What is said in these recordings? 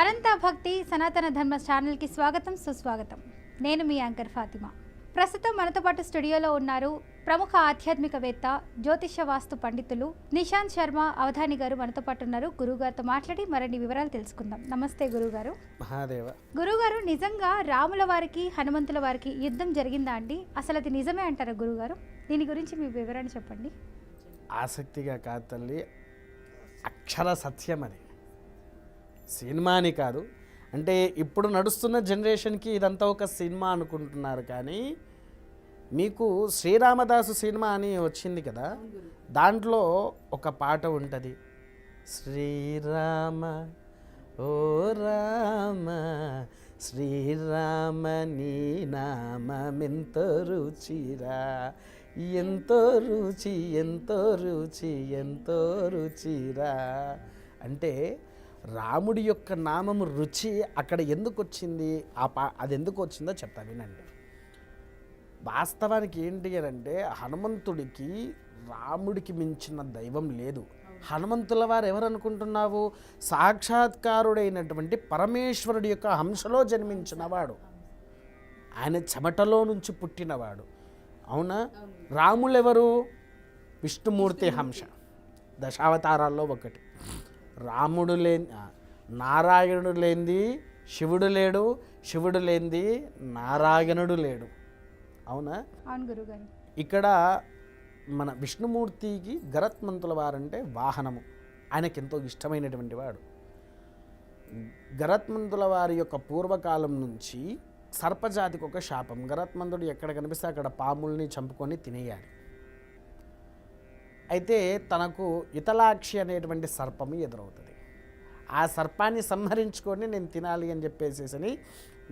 అనంత భక్తి సనాతన ధర్మ ఛానల్కి స్వాగతం సుస్వాగతం. నేను మీ యాంకర్ ఫాతిమా. ప్రస్తుతం మనతో పాటు స్టూడియోలో ఉన్నారు ప్రముఖ ఆధ్యాత్మికవేత్త జ్యోతిష వాస్తు పండితులు నిశాంత్ శర్మ అవధాని గారు మనతో పాటు ఉన్నారు. గురుగారితో మాట్లాడి మరిన్ని వివరాలు తెలుసుకుందాం. నమస్తే గురుగారు మహాదేవ. గురుగారు నిజంగా రాముల వారికి హనుమంతుల వారికి యుద్ధం జరిగిందా అండి? అసలు అది నిజమే అంటారా గురుగారు దీని గురించి మీ వివరణ చెప్పండి. ఆసక్తిగా కాదు తల్లి అక్షర సత్యం అది. సినిమా అని కాదు. అంటే ఇప్పుడు నడుస్తున్న జనరేషన్కి ఇదంతా ఒక సినిమా అనుకుంటున్నారు కానీ మీకు శ్రీరామదాసు సినిమా అని వచ్చింది కదా దాంట్లో ఒక పాట ఉంటుంది. శ్రీరామ ఓ రామ శ్రీరామ నీ నామెంతో రుచిరా ఎంతో రుచి ఎంతో రుచి ఎంతో రుచిరా అంటే రాముడి యొక్క నామము రుచి అక్కడ ఎందుకు వచ్చింది ఆ పా అది ఎందుకు వచ్చిందో చెప్తా వినండి. వాస్తవానికి ఏంటి అని అంటే హనుమంతుడికి రాముడికి మించిన దైవం లేదు. హనుమంతుల వారు ఎవరు అనుకుంటున్నావు సాక్షాత్కారుడైనటువంటి పరమేశ్వరుడి యొక్క హంసలో జన్మించినవాడు. ఆయన చెమటలో నుంచి పుట్టినవాడు. అవునా? రాములెవరు? విష్ణుమూర్తి హంస. దశావతారాల్లో ఒకటి. రాముడు లేని నారాయణుడు లేనిది శివుడు లేడు శివుడు లేనిది నారాయణుడు లేడు. అవునా? అవును గురుగారు. ఇక్కడ మన విష్ణుమూర్తికి గరత్మంతుల వారంటే వాహనము. ఆయనకి ఎంతో ఇష్టమైనటువంటి వాడు. గరత్మంతుల వారి యొక్క పూర్వకాలం నుంచి సర్పజాతికి ఒక శాపం. గరత్మంతుడు ఎక్కడ కనిపిస్తే అక్కడ పాముల్ని చంపుకొని తినేయాలి. అయితే తనకు ఇతలాక్షి అనేటువంటి సర్పము ఎదురవుతుంది. ఆ సర్పాన్ని సంహరించుకొని నేను తినాలి అని చెప్పేసేసని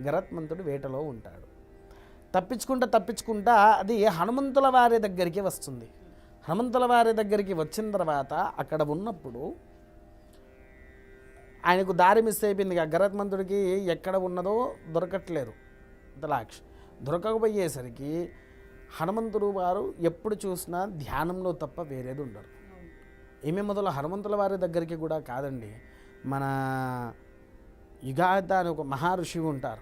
గరత్మంతుడు వేటలో ఉంటాడు. తప్పించుకుంటా తప్పించుకుంటా అది హనుమంతుల వారి దగ్గరికి వస్తుంది. హనుమంతుల వారి దగ్గరికి వచ్చిన తర్వాత అక్కడ ఉన్నప్పుడు ఆయనకు దారి మిస్ అయిపోయింది. గరత్మంతుడికి ఎక్కడ ఉన్నదో దొరకట్లేదు. ఇతలాక్షి దొరకకపోయేసరికి హనుమంతుడు వారు ఎప్పుడు చూసినా ధ్యానంలో తప్ప వేరేది ఉండరు. ఏమే మొదలు హనుమంతుల వారి దగ్గరికి కూడా కాదండి. మన యుగాత అని ఒక మహర్షి ఉంటారు.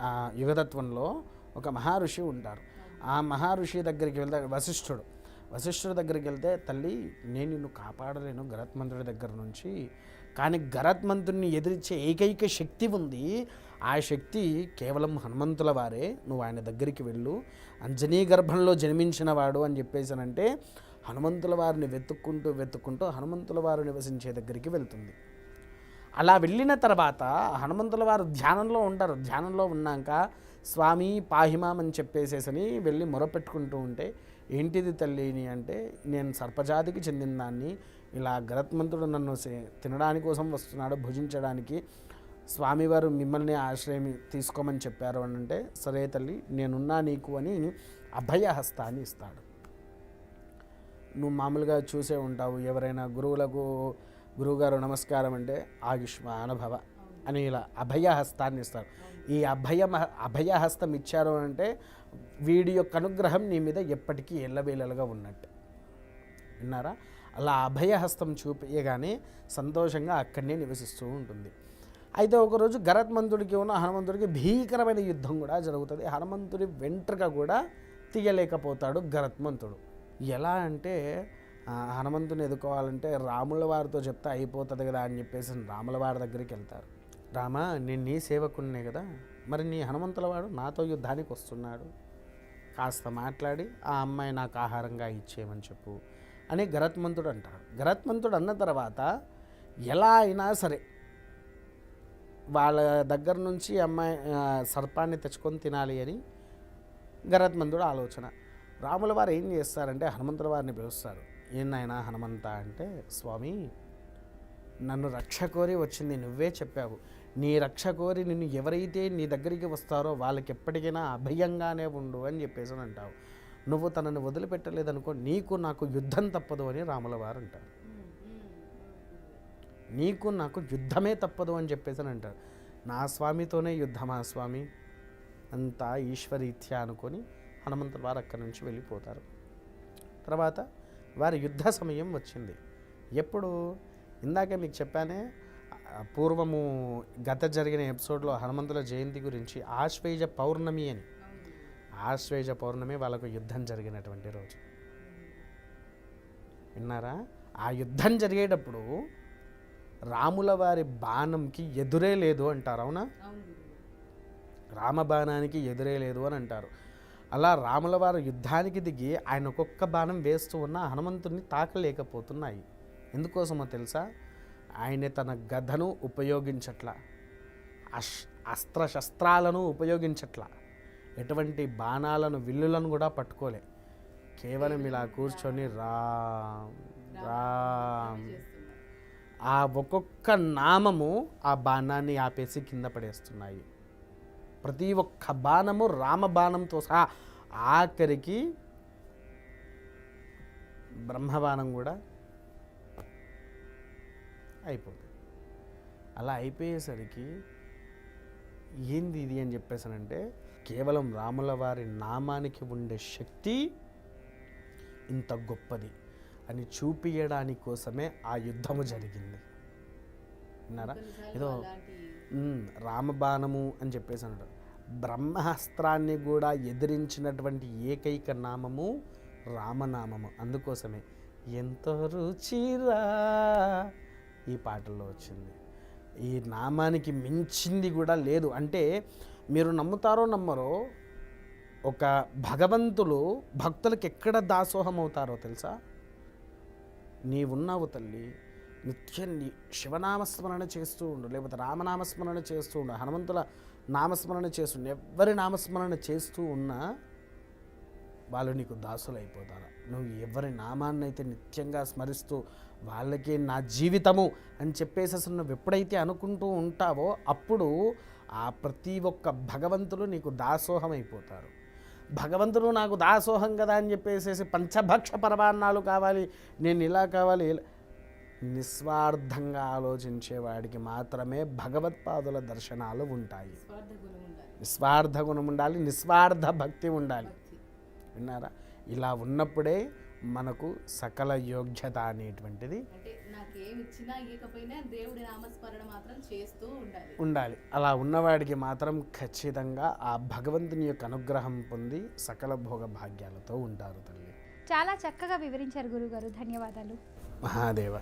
ఆ యుగతత్వంలో ఒక మహర్షి ఉంటారు. ఆ మహర్షి దగ్గరికి వెళ్తే వశిష్ఠుడు. వశిష్ఠుడి దగ్గరికి వెళ్తే తల్లి నేను నిన్ను కాపాడలేను గరత్మంతుడి దగ్గర నుంచి. కానీ గరత్మంతుడిని ఎదిరించే ఏకైక శక్తి ఉంది. ఆ శక్తి కేవలం హనుమంతుల వారే. నువ్వు ఆయన దగ్గరికి వెళ్ళు. అంజనీ గర్భంలో జన్మించిన వాడు అని చెప్పేసానంటే హనుమంతుల వారిని వెతుక్కుంటూ వెతుక్కుంటూ హనుమంతుల వారు నివసించే దగ్గరికి వెళ్తుంది. అలా వెళ్ళిన తర్వాత హనుమంతుల వారు ధ్యానంలో ఉంటారు. ధ్యానంలో ఉన్నాక స్వామి పాహిమాం అని చెప్పేసేసని వెళ్ళి మొరపెట్టుకుంటూ ఉంటే ఏంటిది తల్లిని అంటే నేను సర్పజాతికి చెందిన దాన్ని ఇలా గరత్మంతుడు నన్ను సే- తినడానికి కోసం వస్తున్నాడు భుజించడానికి స్వామివారు మిమ్మల్ని ఆశ్రయం తీసుకోమని చెప్పారు అని అంటే సరే తల్లి నేనున్నా నీకు అని అభయహస్తాన్ని ఇస్తాడు. నువ్వు మామూలుగా చూసే ఉంటావు ఎవరైనా గురువులకు గురువుగారు నమస్కారం అంటే ఆయుష్మ అనుభవ అని ఇలా అభయహస్తాన్ని ఇస్తారు. ఈ అభయ అభయహస్తం ఇచ్చారు అంటే వీడి యొక్క అనుగ్రహం నీ మీద ఎప్పటికీ ఎల్లవేళలుగా ఉన్నట్టు. విన్నారా? అలా అభయహస్తం చూపించగానే సంతోషంగా అక్కడనే నివసిస్తూ ఉంటుంది. అయితే ఒకరోజు గరత్మంతుడికి ఉన్న హనుమంతుడికి భీకరమైన యుద్ధం కూడా జరుగుతుంది. హనుమంతుడి వెంట్రుక కూడా తీయలేకపోతాడు గరత్మంతుడు. ఎలా అంటే హనుమంతుని ఎదుర్కోవాలంటే రాముల వారితో చెప్తే అయిపోతుంది కదా అని చెప్పేసి రాముల వారి దగ్గరికి వెళ్తారు. రామ నేను నీ సేవకున్నే కదా. మరి నీ హనుమంతుల వాడు నాతో యుద్ధానికి వస్తున్నాడు. కాస్త మాట్లాడి ఆ అమ్మాయి నాకు ఆహారంగా ఇచ్చేయమని చెప్పు అని గరత్మంతుడు అంటాడు గరత్మంతుడు అన్న తర్వాత ఎలా అయినా సరే వాళ్ళ దగ్గర నుంచి అమ్మాయి సర్పాన్ని తెచ్చుకొని తినాలి అని గరత్మంతుడు ఆలోచన. రాముల వారు ఏం చేస్తారంటే హనుమంతుల వారిని పిలుస్తారు. ఏనాయనా హనుమంత అంటే స్వామి నన్ను రక్ష కోరి వచ్చింది నువ్వే చెప్పావు. నీ రక్ష కోరి నిన్ను ఎవరైతే నీ దగ్గరికి వస్తారో వాళ్ళకి ఎప్పటికైనా అభయంగానే ఉండు అని చెప్పేసి అని అంటావు. నువ్వు తనని వదిలిపెట్టలేదనుకో నీకు నాకు యుద్ధం తప్పదు అని రాముల వారు అంటారు. నీకు నాకు యుద్ధమే తప్పదు అని చెప్పేసి అని అంటారు. నా స్వామితోనే యుద్ధమా స్వామి? అంతా ఈశ్వరీత్య అనుకొని హనుమంతుడు వారు అక్కడి నుంచి వెళ్ళిపోతారు. తర్వాత వారి యుద్ధ సమయం వచ్చింది. ఎప్పుడు? ఇందాకే మీకు చెప్పానే పూర్వము గత జరిగిన ఎపిసోడ్లో హనుమంతుల జయంతి గురించి ఆశ్వేజ పౌర్ణమి అని. ఆశ్వేజ పౌర్ణమి వాళ్ళకు యుద్ధం జరిగినటువంటి రోజు. విన్నారా? ఆ యుద్ధం జరిగేటప్పుడు రాముల వారి బాణంకి ఎదురే లేదు అంటారు అవునా? రామబాణానికి ఎదురే లేదు అని అంటారు. అలా రాముల వారు యుద్ధానికి దిగి ఆయన ఒక్కొక్క బాణం వేస్తూ ఉన్న హనుమంతుడిని తాకలేకపోతున్నాయి. ఎందుకోసమో తెలుసా? ఆయన తన గదను ఉపయోగించట్లా. అష్ అస్త్రశస్త్రాలను ఉపయోగించట్లా. ఎటువంటి బాణాలను విల్లులను కూడా పట్టుకోలే. కేవలం ఇలా కూర్చొని రామ్ రామ్ ఆ ఒక్కొక్క నామము ఆ బాణాన్ని ఆపేసి కింద పడేస్తున్నాయి. ప్రతి ఒక్క బాణము రామ బాణంతో సహా ఆఖరికి బ్రహ్మబాణం కూడా అయిపోతుంది. అలా అయిపోయేసరికి ఏంది ఇది అని చెప్పేసానంటే కేవలం రాముల వారి నామానికి ఉండే శక్తి ఇంత గొప్పది. అని చూపించడానికి కోసమే ఆ యుద్ధము జరిగింది. విన్నారా? ఏదో రామబాణము అని చెప్పేసి అన్నాడు బ్రహ్మాస్త్రాన్ని కూడా ఎదిరించినటువంటి ఏకైక నామము రామనామము. అందుకోసమే ఎంతో రుచిరా ఈ పాటల్లో వచ్చింది. ఈ నామానికి మించింది కూడా లేదు. అంటే మీరు నమ్ముతారో నమ్మరో ఒక భగవంతులు భక్తులకు ఎక్కడ దాసోహం అవుతారో తెలుసా? నీవున్నావు తల్లి. నిత్యం నీ శివనామస్మరణ చేస్తూ ఉండు. లేకపోతే రామనామస్మరణ చేస్తూ ఉండు. హనుమంతుల నామస్మరణ చేస్తుండు ఎవరి నామస్మరణ చేస్తూ ఉన్నా వాళ్ళు నీకు దాసులు అయిపోతారు నువ్వు ఎవరి నామాన్ని అయితే నిత్యంగా స్మరిస్తూ వాళ్ళకే నా జీవితము అని చెప్పేసి అసలు నువ్వు ఎప్పుడైతే అనుకుంటూ ఉంటావో అప్పుడు ఆ ప్రతి ఒక్క భగవంతులు నీకు దాసోహం అయిపోతారు భగవంతుడు నాకు దాసోహం కదా అని చెప్పేసేసి పంచభక్ష పరమాన్నాలు కావాలి నేను ఇలా కావాలి నిస్వార్థంగా ఆలోచించేవాడికి మాత్రమే భగవత్పాదుల దర్శనాలు ఉంటాయి. నిస్వార్థ గుణం ఉండాలి నిస్వార్థ భక్తి ఉండాలి. విన్నారా? ఇలా ఉన్నప్పుడే మనకు సకల యోగ్యత అనేటువంటిది ఏమి ఇచ్చినా ఇవ్వకపోయినా దేవుడి నామస్మరణ మాత్రం చేస్తూ ఉండాలి. ఉండాలి. అలా ఉన్నవాడికి మాత్రం ఖచ్చితంగా ఆ భగవంతుని యొక్క అనుగ్రహం పొంది సకల భోగ భాగ్యాలతో ఉంటారు తల్లి. చాలా చక్కగా వివరించారు గురుగారు. ధన్యవాదాలు. మహాదేవ.